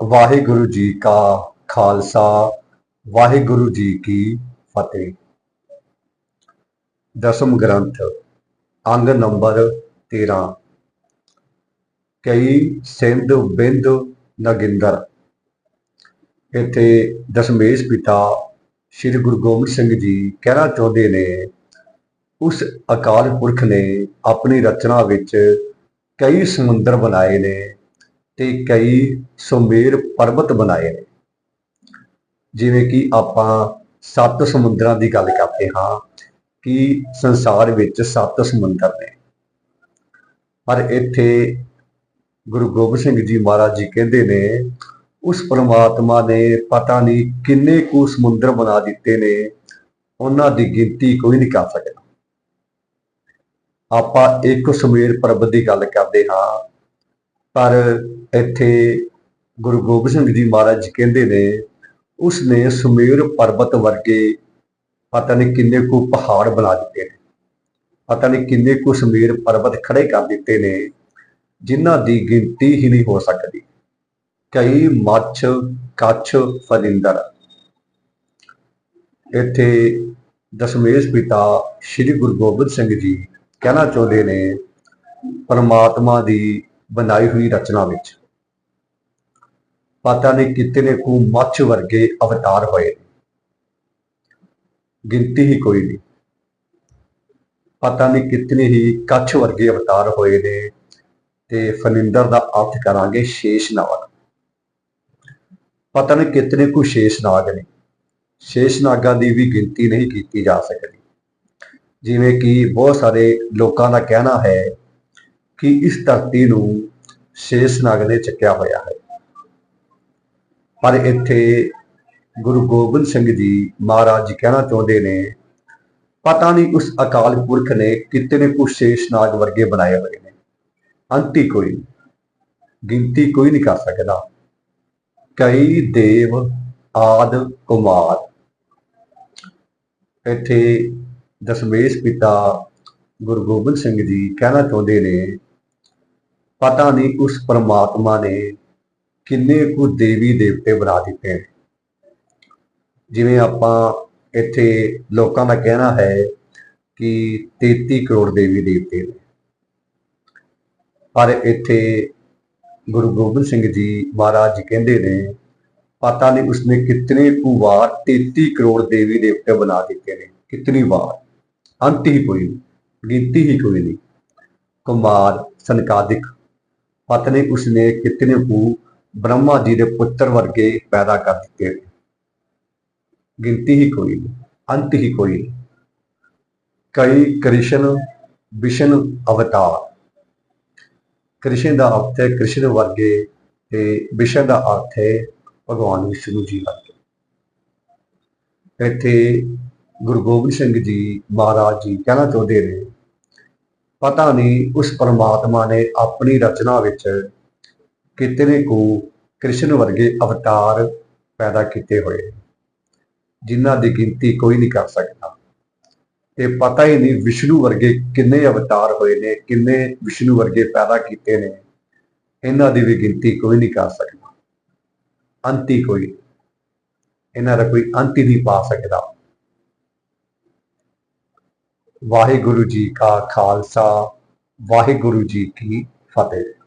ਵਾਹਿਗੁਰੂ ਜੀ ਕਾ ਖਾਲਸਾ, ਵਾਹਿਗੁਰੂ ਜੀ ਕੀ ਫਤਿਹ। ਦਸਮ ਗ੍ਰੰਥ, ਅੰਗ ਨੰਬਰ 13 ਕਈ ਸਿੰਧ, ਬਿੰਦ, ਨਗਿੰਦਰ। ਇੱਥੇ ਦਸ਼ਮੇਸ਼ ਪਿਤਾ ਸ੍ਰੀ ਗੁਰੂ ਗੋਬਿੰਦ ਸਿੰਘ ਜੀ ਕਹਿਣਾ ਚਾਹੁੰਦੇ ਨੇ, ਉਸ ਅਕਾਲ ਪੁਰਖ ਨੇ ਆਪਣੀ ਰਚਨਾ ਵਿੱਚ ਕਈ ਸਮੁੰਦਰ ਬਣਾਏ ਨੇ। ਤੇ ਕਈ ਸੁਮੇਰ ਪਰਬਤ ਬਣਾਏ ਨੇ। ਜਿਵੇਂ ਕਿ ਆਪਾਂ ਸੱਤ ਸਮੁੰਦਰਾਂ ਦੀ ਗੱਲ ਕਰਦੇ ਹਾਂ ਕਿ ਸੰਸਾਰ ਵਿੱਚ ਸੱਤ ਸਮੁੰਦਰ ਨੇ। ਪਰ ਇੱਥੇ ਗੁਰੂ ਗੋਬਿੰਦ ਸਿੰਘ ਜੀ ਮਹਾਰਾਜ ਜੀ ਕਹਿੰਦੇ ਨੇ, ਉਸ ਪ੍ਰਮਾਤਮਾ ਨੇ ਪਤਾ ਨਹੀਂ ਕਿੰਨੇ ਕੁ ਸਮੁੰਦਰ ਬਣਾ ਦਿੱਤੇ ਨੇ, ਉਹਨਾਂ ਦੀ ਗਿਣਤੀ ਕੋਈ ਨਹੀਂ ਕਰ ਸਕਦਾ। ਆਪਾਂ ਇੱਕ ਸੁਮੇਰ ਪਰਬਤ ਦੀ ਗੱਲ ਕਰਦੇ ਹਾਂ, ਪਰ ਇੱਥੇ ਗੁਰੂ ਗੋਬਿੰਦ ਸਿੰਘ ਜੀ ਮਹਾਰਾਜ ਕਹਿੰਦੇ ਨੇ ਉਸ ਨੇ ਸੁਮੇਰ ਪਰਬਤ ਵਰਗੇ ਪਤਾ ਨਹੀਂ ਕਿੰਨੇ ਕੁ ਪਹਾੜ ਬਣਾ ਦਿੱਤੇ ਨੇ। ਪਤਾ ਨਹੀਂ ਕਿੰਨੇ ਕੁ ਸੁਮੇਰ ਪਰਬਤ ਖੜੇ ਕਰ ਦਿੱਤੇ ਨੇ, ਜਿਨ੍ਹਾਂ ਦੀ ਗਿਣਤੀ ਹੀ ਨਹੀਂ ਹੋ ਸਕਦੀ। ਕਈ ਮੱਛ, ਕੱਛ ਫਰਿੰਦਰ ਇੱਥੇ ਦਸ਼ਮੇਸ਼ ਪਿਤਾ ਸ੍ਰੀ ਗੁਰੂ ਗੋਬਿੰਦ ਸਿੰਘ ਜੀ ਕਹਿਣਾ ਚਾਹੁੰਦੇ ਨੇ, ਪਰਮਾਤਮਾ ਦੀ ਬਣਾਈ ਹੋਈ ਰਚਨਾ ਵਿੱਚ। ਪਤਾ ਨਹੀਂ ਕਿਤਨੇ ਕੁ ਮੱਛ ਵਰਗੇ ਅਵਤਾਰ ਹੋਏ ਨੇ। ਗਿਣਤੀ ਹੀ ਕੋਈ ਨਹੀਂ। ਪਤਾ ਨਹੀਂ ਕਿਤਨੇ ਹੀ ਕੱਛ ਵਰਗੇ ਅਵਤਾਰ ਹੋਏ ਨੇ ਤੇ ਫਨਿੰਦਰ ਦਾ ਅਰਥ ਕਰਾਂਗੇ ਸ਼ੇਸ਼ ਨਾਗ। ਪਤਾ ਨਹੀਂ ਕਿਤਨੇ ਕੁ ਸ਼ੇਸ਼ ਨਾਗ ਨੇ। ਸ਼ੇਸ਼ ਨਾਗਾਂ ਦੀ ਵੀ ਗਿਣਤੀ ਨਹੀਂ ਕੀਤੀ ਜਾ ਸਕਦੀ। ਜਿਵੇਂ ਕਿ ਬਹੁਤ ਸਾਰੇ ਲੋਕਾਂ ਦਾ ਕਹਿਣਾ ਹੈ ਕਿ ਇਸ ਧਰਤੀ ਨੂੰ ਸ਼ੇਸ਼ ਨਾਗ ਨੇ ਚੱਕਿਆ ਹੋਇਆ ਹੈ। ਪਰ ਇੱਥੇ ਗੁਰੂ ਗੋਬਿੰਦ ਸਿੰਘ ਜੀ ਮਹਾਰਾਜ ਜੀ ਕਹਿਣਾ ਚਾਹੁੰਦੇ ਨੇ ਪਤਾ ਨਹੀਂ ਉਸ ਅਕਾਲ ਪੁਰਖ ਨੇ ਕਿਤਨੇ ਕੁ ਸ਼ੇਸ਼ ਨਾਗ ਵਰਗੇ ਬਣਾਏ ਹੋਏ ਨੇ। ਅੰਤੀ ਕੋਈ ਨਹੀਂ, ਗਿਣਤੀ ਕੋਈ ਨਹੀਂ ਕਰ ਸਕਦਾ। ਕਈ ਦੇਵ ਆਦ ਕੁਮਾਰ। ਇੱਥੇ ਦਸ਼ਮੇਸ਼ ਪਿਤਾ ਗੁਰੂ ਗੋਬਿੰਦ ਸਿੰਘ ਜੀ ਕਹਿਣਾ ਚਾਹੁੰਦੇ ਨੇ ਪਤਾ ਨਹੀਂ ਉਸ ਪਰਮਾਤਮਾ ਨੇ ਕਿੰਨੇ ਕੁ ਦੇਵੀ ਦੇਵਤੇ ਬਣਾ ਦਿੱਤੇ ਨੇ। ਜਿਵੇਂ ਆਪਾਂ ਇੱਥੇ ਲੋਕਾਂ ਦਾ ਕਹਿਣਾ ਹੈ ਕਿ 33 ਕਰੋੜ ਦੇਵੀ ਦੇਵਤੇ ਨੇ। ਪਰ ਇੱਥੇ ਗੁਰੂ ਗੋਬਿੰਦ ਸਿੰਘ ਜੀ ਮਹਾਰਾਜ ਜੀ ਕਹਿੰਦੇ ਨੇ, ਪਤਾ ਨਹੀਂ ਉਸਨੇ ਕਿਤਨੇ ਕੁ ਵਾਰ 33 ਕਰੋੜ ਦੇਵੀ ਦੇਵਤੇ ਬਣਾ ਦਿੱਤੇ ਨੇ। ਕਿਤਨੀ ਵਾਰ? ਅੰਤ ਹੀ ਕੋਈ ਨਹੀਂ, ਗਿਣਤੀ ਹੀ ਕੋਈ ਨਹੀਂ। ਕੁਮਾਰ ਸੰਕਾਦਿਕ ਪਤਾ ਨਹੀਂ ਉਸਨੇ ਕਿਤਨੇ ਕੁ ਬ੍ਰਹਮਾ ਜੀ ਦੇ ਪੁੱਤਰ ਵਰਗੇ ਪੈਦਾ ਕਰ ਦਿੱਤੇ। ਨੇ ਗਿਣਤੀ ਹੀ ਕੋਈ ਨਹੀਂ, ਅੰਤ ਹੀ ਕੋਈ ਨਹੀਂ। ਕਈ ਕ੍ਰਿਸ਼ਨ, ਵਿਸ਼ਨ, ਅਵਤਾਰ। ਕ੍ਰਿਸ਼ਨ ਦਾ ਅਰਥ ਹੈ ਕ੍ਰਿਸ਼ਨ ਵਰਗੇ ਤੇ ਵਿਸ਼ਨ ਦਾ ਅਰਥ ਹੈ ਭਗਵਾਨ ਵਿਸ਼ਨੂੰ ਜੀ ਵਰਗੇ। ਇੱਥੇ ਗੁਰੂ ਗੋਬਿੰਦ ਸਿੰਘ ਜੀ ਮਹਾਰਾਜ ਜੀ ਕਹਿਣਾ ਚਾਹੁੰਦੇ ਨੇ, ਪਤਾ ਨਹੀਂ ਉਸ ਪਰਮਾਤਮਾ ਨੇ ਆਪਣੀ ਰਚਨਾ ਵਿੱਚ ਕਿਤਨੇ ਕੁ ਕ੍ਰਿਸ਼ਨ ਵਰਗੇ ਅਵਤਾਰ ਪੈਦਾ ਕੀਤੇ ਹੋਏ ਨੇ, ਜਿਨ੍ਹਾਂ ਦੀ ਗਿਣਤੀ ਕੋਈ ਨਹੀਂ ਕਰ ਸਕਦਾ। ਤੇ ਪਤਾ ਹੀ ਨਹੀਂ ਵਿਸ਼ਨੂੰ ਵਰਗੇ ਕਿੰਨੇ ਅਵਤਾਰ ਹੋਏ ਨੇ ਕਿੰਨੇ ਵਿਸ਼ਨੂੰ ਵਰਗੇ ਪੈਦਾ ਕੀਤੇ ਨੇ ਇਹਨਾਂ ਦੀ ਵੀ ਗਿਣਤੀ ਕੋਈ ਨਹੀਂ ਕਰ ਸਕਦਾ। ਅੰਤ ਹੀ ਕੋਈ ਇਹਨਾਂ ਦਾ ਕੋਈ ਅੰਤ ਹੀ ਨਹੀਂ ਪਾ ਸਕਦਾ। ਵਾਹਿਗੁਰੂ ਜੀ ਕਾ ਖਾਲਸਾ ਵਾਹਿਗੁਰੂ ਜੀ ਕੀ ਫਤਿਹ।